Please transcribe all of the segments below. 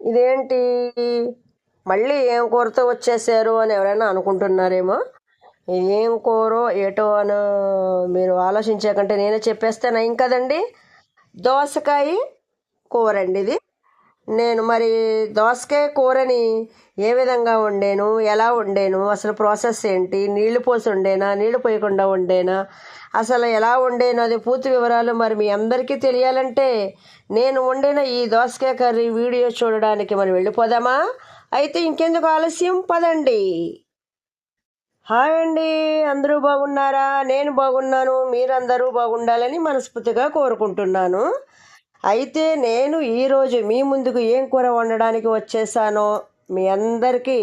ఇదేంటి? మళ్ళీ ఏం కూరతో వచ్చేసారు అని ఎవరైనా అనుకుంటున్నారేమో? ఏం కూరో ఏటో అని మీరు ఆలోచించాకంటే నేనే చెప్పేస్తే ఏం కదండి దోసకాయ కూర అండి ఇది. నేను మరి దోసకాయ కూరని ఏ విధంగా వండాను? ఎలా వండాను? అసలు ప్రాసెస్ ఏంటి? నీళ్ళు పోసి వండేనా? నీళ్ళు పోయకుండా వండేనా? అసలు ఎలా వండాను? అది పూర్తి వివరాలు మరి మీ అందరికీ తెలియాలంటే నేను వండిన ఈ దోసకాయ కర్రీ వీడియో చూడడానికి మనం వెళ్ళిపోదామా? అయితే ఇంకెందుకు ఆలస్యం? పదండి. హాయ్ అండి. అందరూ బాగున్నారా? నేను బాగున్నాను. మీరందరూ బాగుండాలని మనస్ఫూర్తిగా కోరుకుంటున్నాను. అయితే నేను ఈరోజు మీ ముందుకు ఏం కూర వండడానికి వచ్చేసానో మీ అందరికీ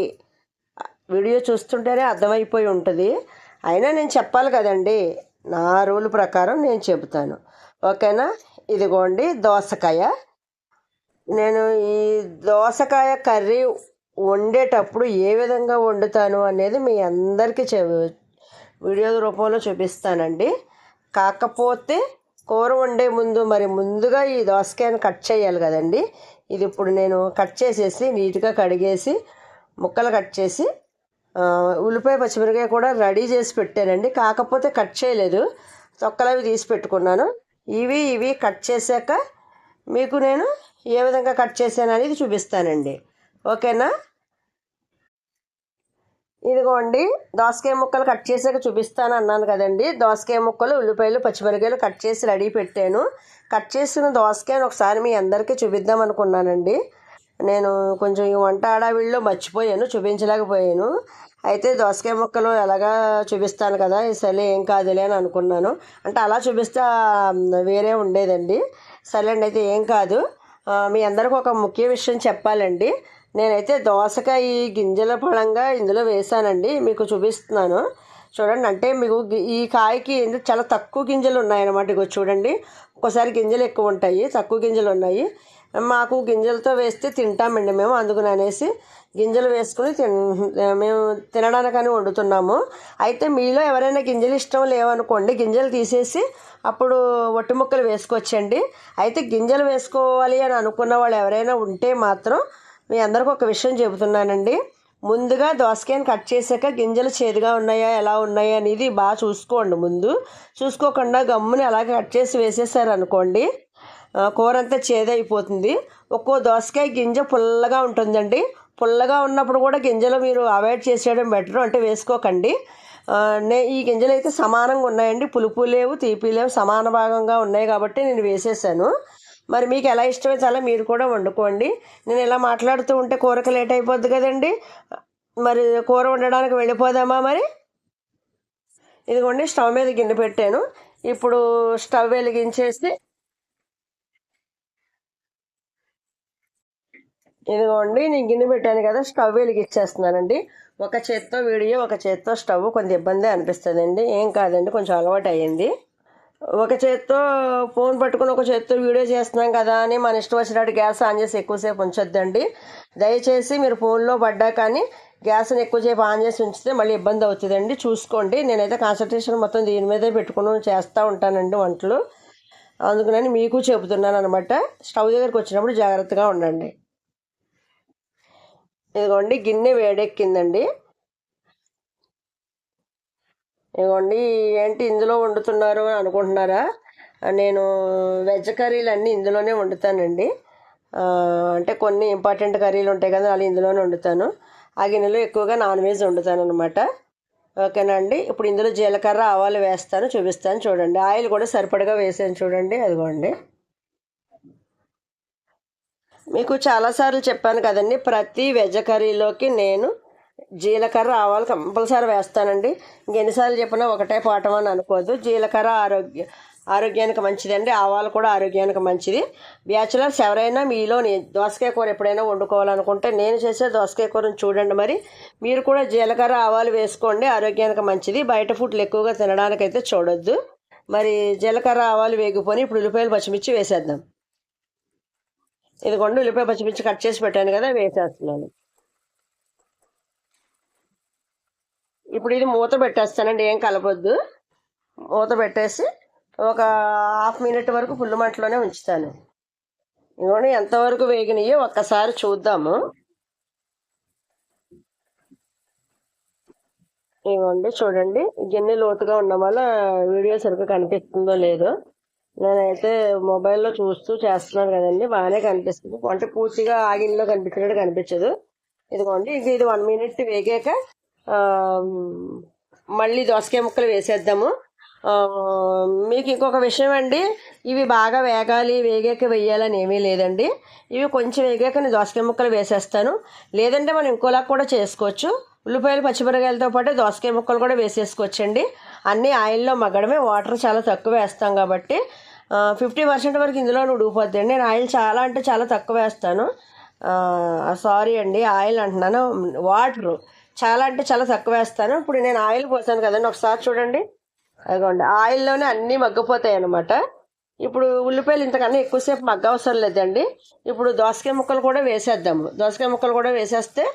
వీడియో చూస్తుంటేనే అర్థమైపోయి ఉంటుంది. అయినా నేను చెప్పాలి కదండి నా రూల్ ప్రకారం నేను చెబుతాను. ఓకేనా? ఇదిగోండి దోసకాయ. నేను ఈ దోసకాయ కర్రీ వండేటప్పుడు ఏ విధంగా వండుతాను అనేది మీ అందరికీ చె వీడియో రూపంలో చూపిస్తానండి. కాకపోతే కూర వండే ముందు మరి ముందుగా ఈ దోసకాయను కట్ చేయాలి కదండి. ఇది ఇప్పుడు నేను కట్ చేసేసి నీట్గా కడిగేసి ముక్కలు కట్ చేసి ఉల్లిపాయ పచ్చిమిరకాయ కూడా రెడీ చేసి పెట్టానండి. కాకపోతే కట్ చేయలేదు. తొక్కలు అవి తీసి పెట్టుకున్నాను. ఇవి ఇవి కట్ చేశాక మీకు నేను ఏ విధంగా కట్ చేశాను అనేది చూపిస్తానండి. ఓకేనా? ఇదిగోండి దోసకాయ ముక్కలు కట్ చేసాక చూపిస్తాను అన్నాను కదండి. దోసకాయ ముక్కలు ఉల్లిపాయలు పచ్చిమిరకాయలు కట్ చేసి రెడీ పెట్టాను. కట్ చేసిన దోసకాయను ఒకసారి మీ అందరికీ చూపిద్దాం అనుకున్నానండి. నేను కొంచెం ఈ వంట ఆడావిడిలో మర్చిపోయాను చూపించలేకపోయాను. అయితే దోసకాయ ముక్కలు ఎలాగా చూపిస్తాను కదా సరే ఏం కాదులే అని అనుకున్నాను. అంటే అలా చూపిస్తే వేరే ఉండేదండి. సరే అండి అయితే ఏం కాదు. మీ అందరికి ఒక ముఖ్య విషయం చెప్పాలండి. నేనైతే దోసకాయ గింజల పడంగా ఇందులో వేసానండి మీకు చూపిస్తున్నాను. చూడండి అంటే మీకు ఈ కాయకి చాలా తక్కువ గింజలు ఉన్నాయన్నమాట. ఇగో చూడండి ఒక్కోసారి గింజలు ఎక్కువ ఉంటాయి తక్కువ గింజలు ఉన్నాయి. మాకు గింజలతో వేస్తే తింటామండి మేము అందుకని అనేసి గింజలు వేసుకుని తిన్ మేము తినడానికని వండుతున్నాము. అయితే మీలో ఎవరైనా గింజలు ఇష్టం లేవనుకోండి గింజలు తీసేసి అప్పుడు ఒట్టి ముక్కలు వేసుకోవచ్చండి. అయితే గింజలు వేసుకోవాలి అని అనుకున్న వాళ్ళు ఎవరైనా ఉంటే మాత్రం మీ అందరికి ఒక విషయం చెబుతున్నానండి. ముందుగా దోసకాయని కట్ చేశాక గింజలు చేదుగా ఉన్నాయా ఎలా ఉన్నాయా అనేది బాగా చూసుకోండి ముందు. చూసుకోకుండా గమ్ముని అలాగే కట్ చేసి వేసేసారు అనుకోండి కూర అంతా చేదైపోతుంది. ఒక్కో దోసకాయ గింజ పుల్లగా ఉంటుందండి. పుల్లగా ఉన్నప్పుడు కూడా గింజలు మీరు అవాయిడ్ చేసేయడం బెటర్ అంటే వేసుకోకండి. నే ఈ గింజలు అయితే సమానంగా ఉన్నాయండి. పులుపు లేవు తీపి లేవు సమాన భాగంగా ఉన్నాయి కాబట్టి నేను వేసేసాను. మరి మీకు ఎలా ఇష్టమైతే అలా మీరు కూడా వండుకోండి. నేను ఇలా మాట్లాడుతూ ఉంటే కూరకు లేట్ అయిపోద్ది కదండి. మరి కూర వండడానికి వెళ్ళిపోదామా మరి? ఇదిగోండి స్టవ్ మీద గిన్నె పెట్టాను. ఇప్పుడు స్టవ్ వెలిగించేసి ఇదిగోండి నేను గిన్నె పెట్టాను కదా స్టవ్ వెలిగించేస్తున్నానండి. ఒక చేత్తో వీడియో ఒక చేత్తో స్టవ్. కొంత ఇబ్బంది అనిపిస్తుందండి. ఏం కాదండి కొంచెం అలవాటు అయ్యింది ఒక చేత్తో ఫోన్ పట్టుకుని ఒక చేత్తో వీడియో చేస్తున్నాం కదా అని మన ఇష్టం వచ్చినట్టు గ్యాస్ ఆన్ చేసి ఎక్కువసేపు ఉంచొద్దండి. దయచేసి మీరు ఫోన్లో పడ్డా కానీ గ్యాస్ని ఎక్కువసేపు ఆన్ చేసి ఉంచితే మళ్ళీ ఇబ్బంది అవుతుందండి. చూసుకోండి. నేనైతే కాన్సన్ట్రేషన్ మొత్తం దీని మీదే పెట్టుకుని చేస్తూ ఉంటానండి వంటలు. అందుకని మీకు చెబుతున్నాను అనమాట స్టవ్ దగ్గరికి వచ్చినప్పుడు జాగ్రత్తగా ఉండండి. ఇదిగోండి గిన్నె వేడెక్కిందండి. ఇదిగోండి ఏంటి ఇందులో వండుతున్నారు అని అనుకుంటున్నారా? నేను వెజ్ కర్రీలు అన్నీ ఇందులోనే వండుతానండి. అంటే కొన్ని ఇంపార్టెంట్ కర్రీలు ఉంటాయి కదా అలా ఇందులోనే వండుతాను. ఆ గిన్నెలో ఎక్కువగా నాన్ వెజ్ వండుతాను అనమాట ఓకేనా అండి ఇప్పుడు ఇందులో జీలకర్ర ఆవాలు వేస్తాను చూపిస్తాను చూడండి. ఆయిల్ కూడా సరిపడగా వేసాను చూడండి అదిగోండి. మీకు చాలాసార్లు చెప్పాను కదండి ప్రతి వెజ్ కర్రీలోకి నేను జీలకర్ర ఆవాలు కంపల్సరీ వేస్తానండి. ఇంకెన్నిసార్లు చెప్పినా ఒకటే పాఠం అని అనుకోవద్దు. జీలకర్ర ఆరోగ్య ఆరోగ్యానికి మంచిదండి. ఆవాలు కూడా ఆరోగ్యానికి మంచిది. బ్యాచులర్స్ ఎవరైనా మీలో దోసకాయ కూర ఎప్పుడైనా వండుకోవాలనుకుంటే నేను చేసే దోసకాయ కూరను చూడండి మరి. మీరు కూడా జీలకర్ర ఆవాలు వేసుకోండి. ఆరోగ్యానికి మంచిది. బయట ఫుడ్లు ఎక్కువగా తినడానికైతే చూడొద్దు. మరి జీలకర్ర ఆవాలు వేగిపోయి ఇప్పుడు ఉల్లిపాయలు పచ్చిమిర్చి వేసేద్దాం. ఇదిగోండి ఉల్లిపాయ పచ్చిమిర్చి కట్ చేసి పెట్టాను కదా వేసేస్తున్నాను. ఇప్పుడు ఇది మూత పెట్టేస్తానండి ఏం కలపొద్దు. మూత పెట్టేసి ఒక హాఫ్ మినిట్ వరకు ఫుల్ మంటలోనే ఉంచుతాను. ఇవన్నీ ఎంతవరకు వేగినాయి ఒక్కసారి చూద్దాము. ఇవ్వండి చూడండి గిన్నె లోతుగా ఉండడం వల్ల వీడియో సరిగ్గా కనిపిస్తుందో లేదో. నేనైతే మొబైల్లో చూస్తూ చేస్తున్నాను కదండి బాగానే కనిపిస్తుంది. అంటే పూర్తిగా ఆగిన్లో కనిపించినట్టు కనిపించదు. ఇదిగోండి ఇది ఇది వన్ మినిట్ వేగాక మళ్ళీ దోసకాయ ముక్కలు వేసేద్దాము. మీకు ఇంకొక విషయం అండి. ఇవి బాగా వేగాలి వేగాక వేయాలని ఏమీ లేదండి. ఇవి కొంచెం వేగాక నేను దోసకాయ ముక్కలు వేసేస్తాను. లేదంటే మనం ఇంకోలా కూడా చేసుకోవచ్చు. ఉల్లిపాయలు పచ్చిమిరకాయలతో పాటు దోసకాయ ముక్కలు కూడా వేసేసుకోవచ్చండి. అన్నీ ఆయిల్లో మగ్గడమే వాటర్ చాలా తక్కువ వేస్తాం కాబట్టి. ఫిఫ్టీ పర్సెంట్ వరకు ఇందులో ఉడికిపోద్ది నేను ఆయిల్ చాలా అంటే చాలా తక్కువ వేస్తాను. సారీ అండి ఆయిల్ అంటున్నాను. వాటరు. చాలా అంటే చాలా తక్కువ వేస్తాను. ఇప్పుడు నేను ఆయిల్ పోసాను కదండి ఒకసారి చూడండి. అదిగోండి ఆయిల్లోనే అన్నీ మగ్గిపోతాయి అన్నమాట. ఇప్పుడు ఉల్లిపాయలు ఇంతకన్నా ఎక్కువసేపు మగ్గ అవసరం లేదండి. ఇప్పుడు దోసకాయ ముక్కలు కూడా వేసేద్దాము. దోసకాయ ముక్కలు కూడా వేసేస్తే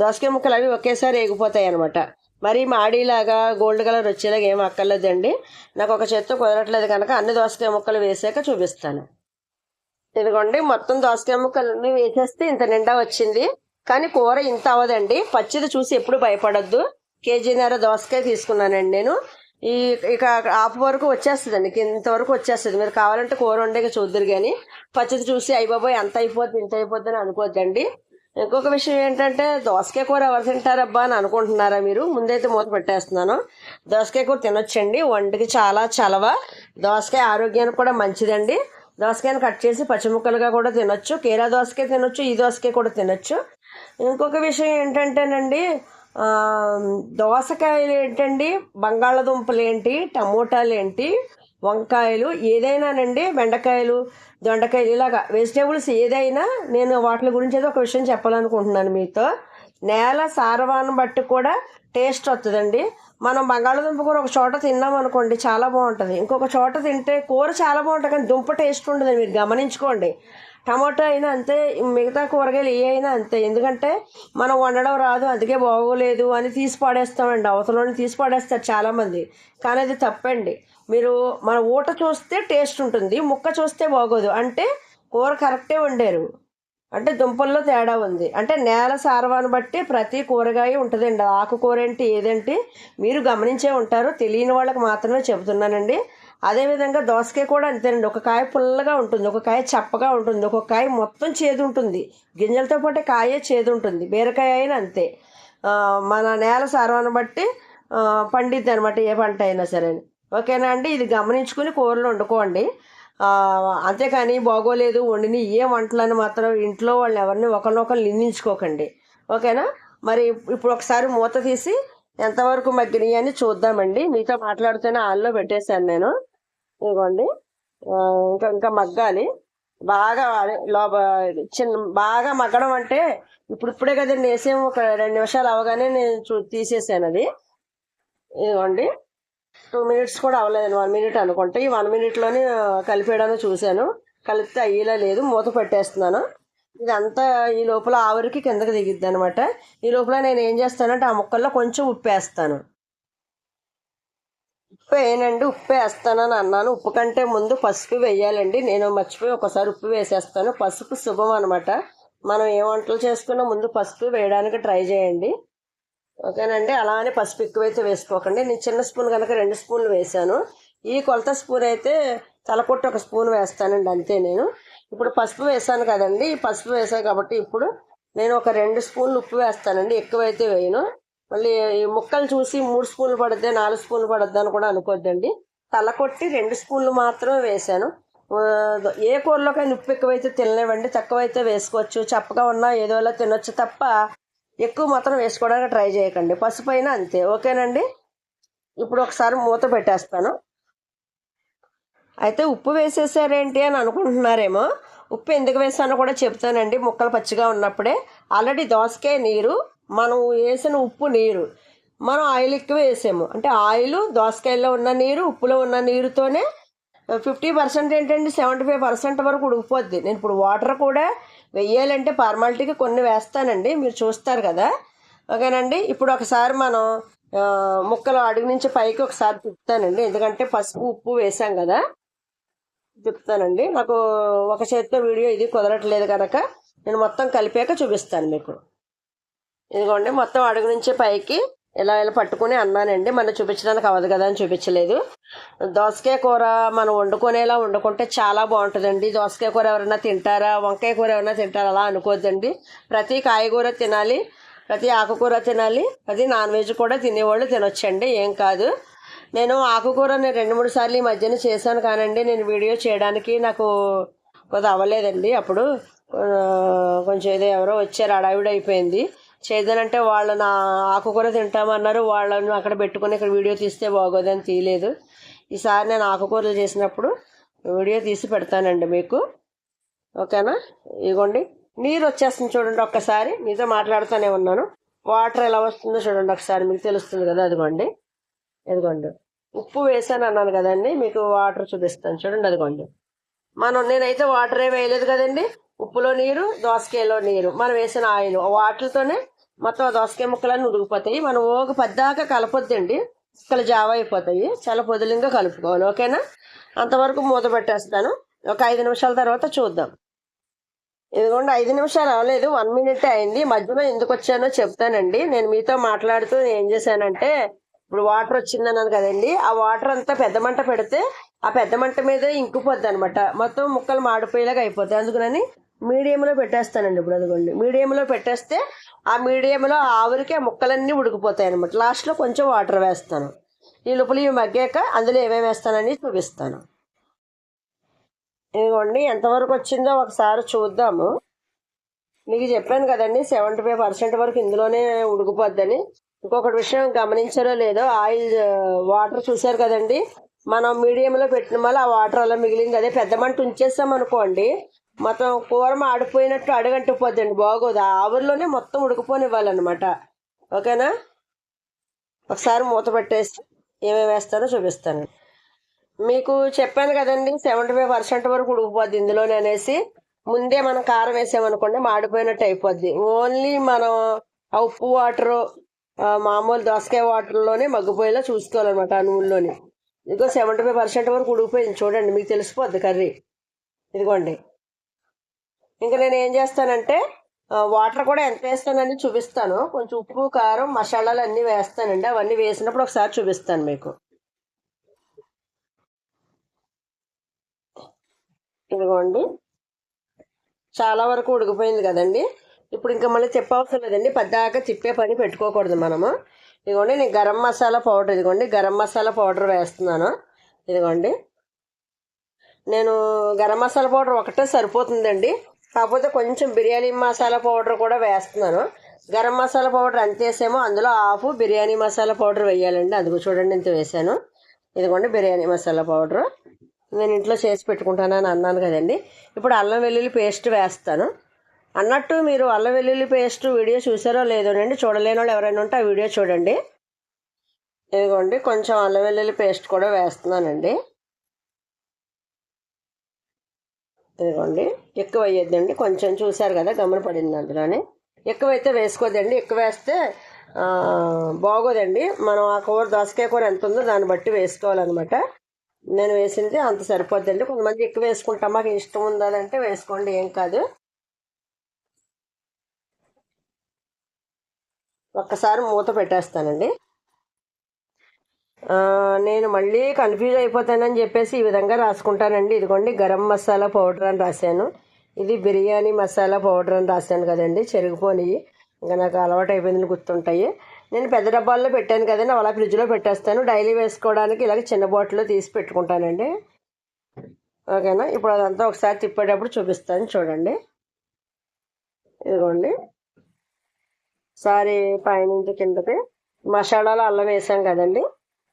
దోసకాయ ముక్కలు అవి ఒకేసారి ఎగిపోతాయి అనమాట మరి మాడీలాగా గోల్డ్ కలర్ వచ్చేలాగా ఏం అక్కర్లేదండి. నాకు ఒక చేత్తో కుదరట్లేదు కనుక అన్ని దోసకాయ ముక్కలు వేసాక చూపిస్తాను. ఇదిగోండి మొత్తం దోసకాయ ముక్కలు వేసేస్తే ఇంత నిండా వచ్చింది. కానీ కూర ఇంత అవ్వదండి. పచ్చిది చూసి ఎప్పుడు భయపడొద్దు. కేజీన్నర దోసకాయ తీసుకున్నానండి నేను. ఈ ఇక ఆపు వరకు వచ్చేస్తుందండి. ఇంతవరకు వచ్చేస్తుంది. మీరు కావాలంటే కూర వండే చూద్దరు కానీ పచ్చిది చూసి అయిపోయి అంత అయిపోద్ది ఇంత అయిపోద్ది అని అనుకోవద్దండి ఇంకొక విషయం ఏంటంటే దోసకాయ కూర ఎవరు తింటారబ్బా అని అనుకుంటున్నారా మీరు? ముందైతే మూత పెట్టేస్తున్నాను. దోసకాయ కూర తినొచ్చండి. వంటికి చాలా చలవ. దోసకాయ ఆరోగ్యానికి కూడా మంచిదండి. దోసకాయని కట్ చేసి పచ్చిముక్కలుగా కూడా తినొచ్చు. కీరా దోసకాయ తినొచ్చు. ఈ దోసకాయ కూడా తినొచ్చు. ఇంకొక విషయం ఏంటంటేనండి దోసకాయలు ఏంటండి బంగాళదుంపలు ఏంటి టమోటాలు ఏంటి వంకాయలు ఏదైనానండి బెండకాయలు దొండకాయలు ఇలాగా వెజిటేబుల్స్ ఏదైనా నేను వాటి గురించి ఏదో ఒక విషయం చెప్పాలనుకుంటున్నాను మీతో. నేల సారవాన్ని బట్టి కూడా టేస్ట్ వస్తుందండి మనం బంగాళదుంప కూర ఒక చోట తిన్నాం అనుకోండి చాలా బాగుంటుంది. ఇంకొక చోట తింటే కూర చాలా బాగుంటుంది కానీ దుంప టేస్ట్ ఉండదు. మీరు గమనించుకోండి. టమాటో అయినా అంతే మిగతా కూరగాయలు ఏ అయినా అంతే. ఎందుకంటే మనం వండడం రాదు అందుకే బాగోలేదు అని తీసి పాడేస్తామండి. అవతలని తీసి పాడేస్తారు చాలామంది. కానీ అది తప్పండి. మీరు మన ఊట చూస్తే టేస్ట్ ఉంటుంది ముక్క చూస్తే బాగోదు. అంటే కూర కరెక్టే వండారు. అంటే దుంపల్లో తేడా ఉంది. అంటే నేల సారవాన్ని బట్టి ప్రతి కూరగాయ ఉంటుందండి. ఆకుకూర ఏంటి ఏదంటే మీరు గమనించే ఉంటారు. తెలియని వాళ్ళకి మాత్రమే చెబుతున్నానండి. అదేవిధంగా దోసకాయ కూడా అంతేనండి. ఒక కాయ పుల్లగా ఉంటుంది ఒక కాయ చప్పగా ఉంటుంది ఒక కాయ మొత్తం చేదు ఉంటుంది. గింజలతో పాటు కాయే చేదు ఉంటుంది బీరకాయ అయినా అంతే. మన నేల సారవాన్ని బట్టి పండిద్ది అనమాట ఏ పంట అయినా సరే. ఓకేనా అండి? ఇది గమనించుకుని కూరలు వండుకోండి. అంతేకాని బాగోలేదు వండిని ఏ వంటలని మాత్రం ఇంట్లో వాళ్ళు ఎవరిని ఒకరినొకరు నిందించుకోకండి. ఓకేనా? మరి ఇప్పుడు ఒకసారి మూత తీసి ఎంతవరకు మగ్గినాయి అని చూద్దామండి. మీతో మాట్లాడుతూనే ఆల్లో పెట్టేశాను నేను. ఇదిగోండి. ఇంకా ఇంకా మగ్గాలి. బాగా లోప చిన్న బాగా మగ్గడం అంటే ఇప్పుడు ఇప్పుడే కదండి వేసాము ఒక రెండు నిమిషాలు అవగానే నేను చూ తీసేసాను అది. ఇదిగోండి. టూ మినిట్స్ కూడా అవ్వలేదండి వన్ మినిట్ అనుకుంటే. ఈ వన్ మినిట్లోనే కలిపేయడానికి చూశాను. కలిపితే అయ్యేలా లేదు మూత పెట్టేస్తున్నాను. ఇదంతా ఈ లోపల ఆవిరికి కిందకి దిగిద్ది అనమాట ఈ లోపల నేను ఏం చేస్తానంటే ఆ ముక్కల్లో కొంచెం ఉప్పు వేస్తాను ఉప్పు వేయనండి ఉప్పు వేస్తానని అన్నాను. ఉప్పు కంటే ముందు పసుపు వేయాలండి. నేను మర్చిపోయి ఒకసారి ఉప్పు వేసేస్తాను. పసుపు శుభం అనమాట మనం ఏ వంటలు చేసుకున్నా ముందు పసుపు వేయడానికి ట్రై చేయండి. ఓకేనండి? అలానే పసుపు ఎక్కువైతే వేసుకోకండి. నేను చిన్న స్పూన్ కనుక రెండు స్పూన్లు వేసాను ఈ కొలత స్పూన్ అయితే తలకొట్టి ఒక స్పూన్ వేస్తానండి అంతే నేను. ఇప్పుడు పసుపు వేసాను కదండి. ఈ పసుపు వేసాను కాబట్టి ఇప్పుడు నేను ఒక రెండు స్పూన్లు ఉప్పు వేస్తానండి. ఎక్కువైతే వేయను. మళ్ళీ ముక్కలు చూసి మూడు స్పూన్లు పడద్ది నాలుగు స్పూన్లు పడద్ది అని కూడా అనుకోద్దండి. తలకొట్టి రెండు స్పూన్లు మాత్రమే వేసాను ఏ కూరలోకైనా ఉప్పు ఎక్కువైతే తినలేవండి. తక్కువైతే వేసుకోవచ్చు. చప్పగా ఉన్నా ఏదోలా తినొచ్చు తప్ప ఎక్కువ మాత్రం వేసుకోవడానికి ట్రై చేయకండి. పసుపు అయినా అంతే. ఓకేనండి? ఇప్పుడు ఒకసారి మూత పెట్టేస్తాను. అయితే ఉప్పు వేసేసారేంటి అని అనుకుంటున్నారేమో. ఉప్పు ఎందుకు వేసానో కూడా చెప్తానండి. ముక్కలు పచ్చిగా ఉన్నప్పుడే. ఆల్రెడీ దోసకాయ నీరు మనం వేసిన ఉప్పు నీరు. మనం ఆయిల్ ఎక్కువ వేసాము. అంటే ఆయిల్ దోసకాయలో ఉన్న నీరు ఉప్పులో ఉన్న నీరుతోనే ఫిఫ్టీ పర్సెంట్ ఏంటండి? సెవెంటీ ఫైవ్ పర్సెంట్ వరకు ఉడికిపోద్ది. నేను ఇప్పుడు వాటర్ కూడా వెయ్యాలంటే ఫార్మాలిటీకి కొన్ని వేస్తానండి. మీరు చూస్తారు కదా. ఓకేనండి? ఇప్పుడు ఒకసారి మనం ముక్కలు అడుగు నుంచి పైకి ఒకసారి తిప్పుతానండి. ఎందుకంటే పసుపు ఉప్పు వేసాం కదా. తిప్పుతానండి. నాకు ఒక చేతితో వీడియో ఇది కుదరట్లేదు కనుక నేను మొత్తం కలిపాక చూపిస్తాను మీకు. ఇదిగోండి మొత్తం అడుగు నుంచి పైకి ఇలా ఇలా పట్టుకుని అన్నానండి. మనం చూపించడానికి అవ్వదు కదా అని చూపించలేదు. దోసకాయ కూర మనం వండుకునేలా వండుకుంటే చాలా బాగుంటుందండి. దోసకాయ కూర ఎవరైనా తింటారా? వంకాయ కూర ఎవరైనా తింటారా? అలా అనుకోవద్దండి ప్రతి కాయగూర తినాలి ప్రతి ఆకుకూర తినాలి ప్రతి నాన్ వెజ్ కూడా తినేవాళ్ళు తినొచ్చండి. ఏం కాదు. నేను ఆకుకూర నేను రెండు మూడు సార్లు ఈ మధ్యన చేశాను కానండి. నేను వీడియో చేయడానికి నాకు కొద్ది అవ్వలేదండి. అప్పుడు కొంచెం ఏదో ఎవరో వచ్చారు అడావిడి అయిపోయింది. చేద్దానంటే వాళ్ళని ఆకుకూర తింటామన్నారు వాళ్ళని అక్కడ పెట్టుకుని ఇక్కడ వీడియో తీస్తే బాగోదని తీయలేదు. ఈసారి నేను ఆకుకూరలు చేసినప్పుడు వీడియో తీసి పెడతానండి మీకు. ఓకేనా? ఇదిగోండి నీరు వచ్చేస్తుంది చూడండి ఒక్కసారి. మీతో మాట్లాడుతూనే ఉన్నాను. వాటర్ ఎలా వస్తుందో చూడండి ఒకసారి. మీకు తెలుస్తుంది కదా అదిగోండి. ఇదిగోండి. ఉప్పు వేసాను అన్నాను కదండి. మీకు వాటర్ చూపిస్తాను చూడండి అదిగోండి. మనం నేనైతే వాటర్ ఏ వేయలేదు కదండి. ఉప్పులో నీరు దోసకాయలో నీరు. మనం వేసిన ఆయిల్. వాటర్తోనే మొత్తం ఆ దోసకాయ ముక్కలన్నీ ఉడికిపోతాయి. మనం ఓగ పద్దాక కలపొద్దండి. ముక్కలు జావ అయిపోతాయి. చాలా పొదులుగా కలుపుకోవాలి. ఓకేనా? అంతవరకు మూత పెట్టేస్తాను. ఒక ఐదు నిమిషాల తర్వాత చూద్దాం. ఇదిగోండి ఐదు నిమిషాలు అవ్వలేదు. వన్ మినిట్ అయింది. మధ్యలో ఎందుకు వచ్చానో చెప్తానండి. నేను మీతో మాట్లాడుతూ ఏం చేశానంటే ఇప్పుడు వాటర్ వచ్చిందన్నాను కదండి. ఆ వాటర్ అంతా పెద్ద మంట పెడితే ఆ పెద్ద మంట మీద ఇంకిపోద్ది అనమాట మొత్తం ముక్కలు మాడిపోయేలాగా అయిపోతాయి. అందుకని మీడియంలో పెట్టేస్తానండి ఇప్పుడు అదిగోండి. మీడియంలో పెట్టేస్తే ఆ మీడియంలో ఆవిరికే ముక్కలన్నీ ఉడికిపోతాయి అనమాట లాస్ట్లో కొంచెం వాటర్ వేస్తాను. ఈ లోపల ఇవి మగ్గాక అందులో ఏమేమి వేస్తానని చూపిస్తాను. ఇదిగోండి ఎంతవరకు వచ్చిందో ఒకసారి చూద్దాము. మీకు చెప్పాను కదండి సెవెంటీ ఫైవ్ పర్సెంట్ వరకు ఇందులోనే ఉడికిపోద్దని. ఇంకొకటి విషయం గమనించారో లేదో ఆయిల్ వాటర్ చూసారు కదండి. మనం మీడియంలో పెట్టిన వల్ల ఆ వాటర్ అలా మిగిలింది. అదే పెద్ద మంట ఉంచేసాం అనుకోండి మొత్తం కూర ఆడిపోయినట్టు అడగంటుపోద్దండి బాగోదు. ఆ ఆవిరిలోనే మొత్తం ఉడికిపోనివ్వాలన్నమాట. ఓకేనా? ఒకసారి మూత పెట్టేసి ఏమేమి వేస్తానో చూపిస్తాను. మీకు చెప్పాను కదండి సెవెంటీ ఫైవ్ పర్సెంట్ వరకు ఉడికిపోద్ది ఇందులోనే అనేసి. ముందే మనం కారం వేసామనుకోండి మాడిపోయినట్టు అయిపోద్ది. ఓన్లీ మనం ఆ ఉప్పు వాటరు మామూలు దోసకాయ వాటర్లోనే మగ్గిపోయేలా చూసుకోవాలన్నమాట ఆ నూనెలోని. ఇదిగో సెవెంటీ ఫైవ్ పర్సెంట్ వరకు ఉడికిపోయింది చూడండి మీకు తెలిసిపోద్ది కర్రీ. ఇదిగోండి. ఇంకా నేను ఏం చేస్తానంటే వాటర్ కూడా ఎంత వేస్తానని చూపిస్తాను. కొంచెం ఉప్పు కారం మసాలాలు అన్నీ వేస్తానండి. అవన్నీ వేసినప్పుడు ఒకసారి చూపిస్తాను మీకు. ఇదిగోండి. చాలా వరకు ఉడికిపోయింది కదండి. ఇప్పుడు ఇంకా మళ్ళీ చెప్పవసరం లేదండి. పద్దాక తిప్పే పని పెట్టుకోకూడదు మనము. ఇదిగోండి నేను గరం మసాలా పౌడర్ ఇదిగోండి గరం మసాలా పౌడర్ వేస్తున్నాను. ఇదిగోండి. నేను గరం మసాలా పౌడర్ ఒకటే సరిపోతుందండి. కాకపోతే కొంచెం బిర్యానీ మసాలా పౌడర్ కూడా వేస్తున్నాను. గరం మసాలా పౌడర్ ఎంత వేసామో అందులో హాఫ్ బిర్యానీ మసాలా పౌడర్ వేయాలండి. అందుకు చూడండి ఇంత వేసాను. ఇదిగోండి బిర్యానీ మసాలా పౌడర్. నేను ఇంట్లో చేసి పెట్టుకుంటానని అన్నాను కదండి. ఇప్పుడు అల్లం వెల్లుల్లి పేస్ట్ వేస్తాను. అన్నట్టు మీరు అల్లం వెల్లుల్లి పేస్ట్ వీడియో చూసారో లేదోనండి చూడలేని వాళ్ళు ఎవరైనా ఉంటే ఆ వీడియో చూడండి. ఇదిగోండి కొంచెం అల్లం వెల్లుల్లి పేస్ట్ కూడా వేస్తున్నానండి. ఇదిగోండి. ఎక్కువ వేయొద్దండి కొంచెం చూశారు కదా గమన పడింది అందులోనే. ఎక్కువైతే వేసుకోదండి ఎక్కువ వేస్తే బాగోదండి. మనం ఆ కూర దోసకాయ కూర ఎంత ఉందో దాన్ని బట్టి వేసుకోవాలన్నమాట. నేను వేసింది అంత సరిపోద్దండి. కొంతమంది ఎక్కువ వేసుకుంటాం మాకు ఇష్టం ఉందంటే వేసుకోండి ఏం కాదు. ఒక్కసారి మూత పెట్టేస్తానండి. నేను మళ్ళీ కన్ఫ్యూజ్ అయిపోతానని చెప్పేసి ఈ విధంగా రాసుకుంటానండి. ఇదిగోండి గరం మసాలా పౌడర్ అని రాశాను. ఇది బిర్యానీ మసాలా పౌడర్ అని రాశాను కదండి చెరిగిపోనివి ఇంకా నాకు అలవాటు అయిపోయింది గుర్తుంటాయి. నేను పెద్ద డబ్బాల్లో పెట్టాను కదండి అలా ఫ్రిడ్జ్లో పెట్టేస్తాను. డైలీ వేసుకోవడానికి ఇలాగ చిన్న బాటిల్లో తీసి పెట్టుకుంటానండి. ఓకేనా? ఇప్పుడు అదంతా ఒకసారి తిప్పేటప్పుడు చూపిస్తాను చూడండి. ఇదిగోండి. సారీ పైనుంచి కిందకి. మసాలాలో అల్లం వేసాం కదండి.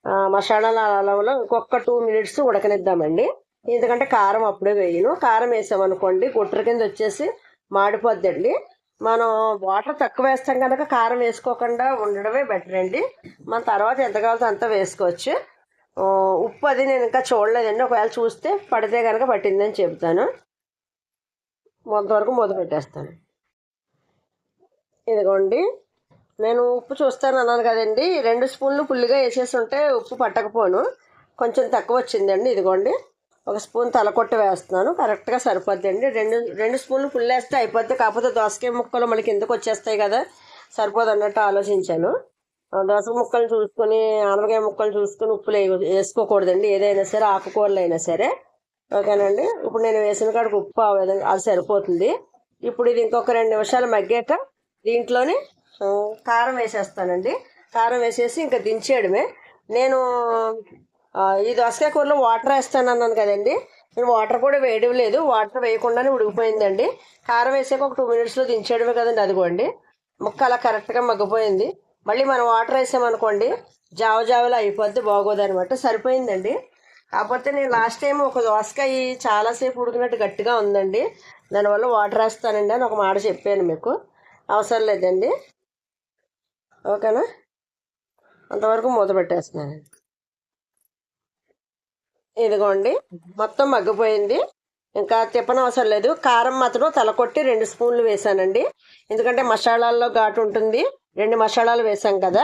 మసాలాల అల్లంలో ఇంకొక టూ మినిట్స్ ఉడకనిద్దామండి. ఎందుకంటే కారం అప్పుడే వేయను. కారం వేసామనుకోండి గుట్ర కింద వచ్చేసి మాడిపోద్దండి. మనం వాటర్ తక్కువ వేస్తాం కనుక కారం వేసుకోకుండా ఉండడమే బెటర్ అండి. మన తర్వాత ఎంత కావాలో అంత వేసుకోవచ్చు. ఉప్పు అది నేను ఇంకా చూడలేదండి. ఒకవేళ చూస్తే పడితే కనుక పట్టిందని చెప్తాను కొంతవరకు మూత పెట్టేస్తాను. ఇదిగోండి. నేను ఉప్పు చూస్తాను అన్నాను కదండి. రెండు స్పూన్లు ఫుల్గా వేసేసి ఉంటే ఉప్పు పట్టకపోను. కొంచెం తక్కువ వచ్చిందండి ఇదిగోండి. ఒక స్పూన్ తలకొట్ట వేస్తున్నాను. కరెక్ట్గా సరిపోద్దండి. రెండు రెండు స్పూన్లు ఫుల్ వేస్తే అయిపోద్ది. కాకపోతే దోసకాయ ముక్కలు మనకి ఎందుకు వచ్చేస్తాయి కదా? సరిపోదు అన్నట్టు ఆలోచించాను. ఆ దోస ముక్కలు చూసుకొని ఆనపకాయ ముక్కలు చూసుకొని ఉప్పులు వేసుకోకూడదండి. ఏదైనా సరే ఆకుకూరలు అయినా సరే. ఓకేనండి. ఇప్పుడు నేను వేసిన కాడికి ఉప్పు ఆ విధంగా అది సరిపోతుంది. ఇప్పుడు ఇది ఇంకొక రెండు నిమిషాలు మగ్గాక దీంట్లోనే కారం వేసేస్తానండి. కారం వేసేసి ఇంకా దించేయడమే. నేను ఈ దోసకాయ కూరలో వాటర్ వేస్తాను అన్నాను కదండి. నేను వాటర్ కూడా వేయడం లేదు వాటర్ వేయకుండానే ఉడికిపోయిందండి. కారం వేసాక ఒక టూ మినిట్స్లో దించేయడమే కదండి అదిగోండి. ముక్క అలా కరెక్ట్గా మగ్గిపోయింది. మళ్ళీ మనం వాటర్ వేసామనుకోండి జావ జావలో అయిపోద్ది బాగోదు అనమాట సరిపోయిందండి. కాకపోతే నేను లాస్ట్ టైం ఒక దోసకాయ చాలాసేపు ఉడికినట్టు గట్టిగా ఉందండి. దానివల్ల వాటర్ వేస్తానండి అని ఒక మాట చెప్పాను మీకు. అవసరం లేదండి. ఓకేనా? అంతవరకు మూత పెట్టేస్తున్నానండి ఇదిగోండి మొత్తం మగ్గిపోయింది. ఇంకా తిప్పన అవసరం లేదు. కారం మాత్రం తలకొట్టి రెండు స్పూన్లు వేసానండి. ఎందుకంటే మసాలాల్లో ఘాటు ఉంటుంది. రెండు మసాలాలు వేసాం కదా.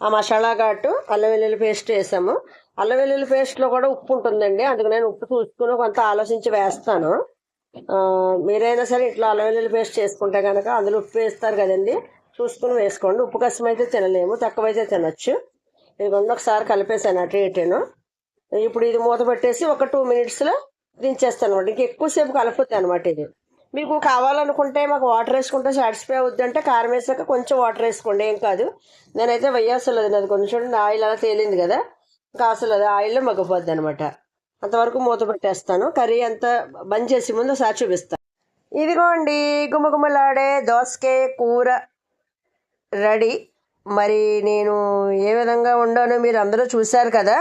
ఆ మసాలా ఘాటు అల్లం వెల్లుల్లి పేస్ట్ వేసాము. అల్లం వెల్లుల్లి పేస్ట్లో కూడా ఉప్పు ఉంటుందండి. అందుకు నేను ఉప్పు చూసుకుని కొంత ఆలోచించి వేస్తాను. మీరైనా సరే ఇట్లా అల్లం వెల్లుల్లి పేస్ట్ చేసుకుంటే కనుక అందులో ఉప్పు వేస్తారు కదండి. చూసుకుని వేసుకోండి. ఉప్పు కష్టం అయితే తినలేము. తక్కువైతే తినొచ్చు. ఇదిగోండి ఒకసారి కలిపేసాను అటు ఇటును. ఇప్పుడు ఇది మూత పెట్టేసి ఒక టూ మినిట్స్లో దించేస్తాను అనమాట. ఇంక ఎక్కువసేపు కలుపుతాను అనమాట ఇది. మీకు కావాలనుకుంటే మాకు వాటర్ వేసుకుంటే సాటిస్ఫై అవుద్ది అంటే కారం వేసాక కొంచెం వాటర్ వేసుకోండి. ఏం కాదు. నేనైతే వేయాల్సలేదు. లేదు నాది కొంచెం చూడండి ఆయిల్ అలా తేలింది కదా. కాసలేదు అది ఆయిల్లో మగ్గిపోద్ది అనమాట. అంతవరకు మూత పెట్టేస్తాను. కర్రీ అంతా బంద్ చేసి ముందు ఒకసారి చూపిస్తాను. ఇదిగోండి గుమగుమలాడే దోసకాయ కూర. రెడీ. మరి నేను ఏ విధంగా ఉండానో మీరు అందరూ చూశారు కదా.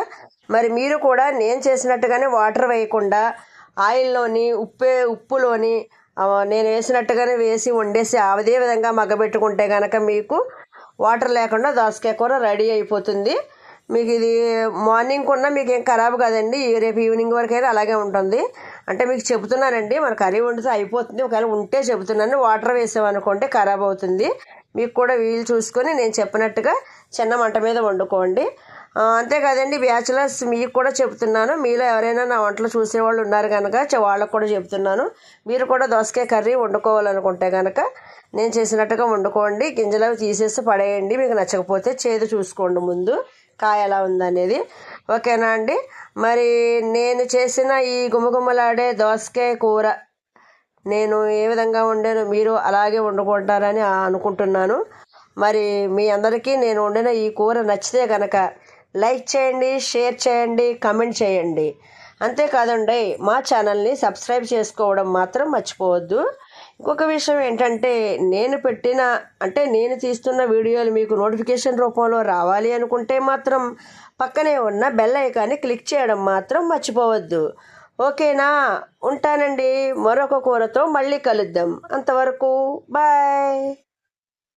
మరి మీరు కూడా నేను చేసినట్టుగానే వాటర్ వేయకుండా ఆయిల్లోని ఉప్పే ఉప్పులోని నేను వేసినట్టుగానే వేసి వండేసి అదే విధంగా మగ్గబెట్టుకుంటే కనుక మీకు వాటర్ లేకుండా దోసకాయ కూర రెడీ అయిపోతుంది. మీకు ఇది మార్నింగ్ కొన్నా మీకు ఏం ఖరాబ్ కాదండి. ఈ రేపు ఈవినింగ్ వరకు అయితే అలాగే ఉంటుంది. అంటే మీకు చెబుతున్నానండి మన కర్రీ వండితే అయిపోతుంది. ఒకవేళ ఉంటే చెబుతున్నాను. వాటర్ వేసామనుకుంటే ఖరాబ్ అవుతుంది. మీకు కూడా వీలు చూసుకొని నేను చెప్పినట్టుగా చిన్న మంట మీద వండుకోండి. అంతేకాదండి బ్యాచులర్స్ మీకు కూడా చెప్తున్నాను. మీలో ఎవరైనా నా వంటలు చూసేవాళ్ళు ఉన్నారు కనుక వాళ్ళకు కూడా చెప్తున్నాను. మీరు కూడా దోసకాయ కర్రీ వండుకోవాలనుకుంటే కనుక నేను చేసినట్టుగా వండుకోండి. గింజలు అవి తీసేసి పడేయండి. మీకు నచ్చకపోతే చేదు చూసుకోండి ముందు. కాయ ఎలా ఉందనేది. ఓకేనా అండి? మరి నేను చేసిన ఈ గుమగుమలాడే దోసకాయ కూర నేను ఏ విధంగా వండానో మీరు అలాగే వండుకుంటారని అనుకుంటున్నాను. మరి మీ అందరికీ నేను వండిన ఈ కూర నచ్చితే కనుక లైక్ చేయండి షేర్ చేయండి కమెంట్ చేయండి. అంతేకాదండి మా ఛానల్ని సబ్స్క్రైబ్ చేసుకోవడం మాత్రం మర్చిపోవద్దు. ఇంకొక విషయం ఏంటంటే నేను పెట్టిన అంటే నేను తీస్తున్న వీడియోలు మీకు నోటిఫికేషన్ రూపంలో రావాలి అనుకుంటే మాత్రం పక్కనే ఉన్న బెల్ ఐకాన్ని క్లిక్ చేయడం మాత్రం మర్చిపోవద్దు. ఓకేనా? ఉంటానండి. మరొక కూరతో మళ్ళీ కలుద్దాం. అంతవరకు బాయ్.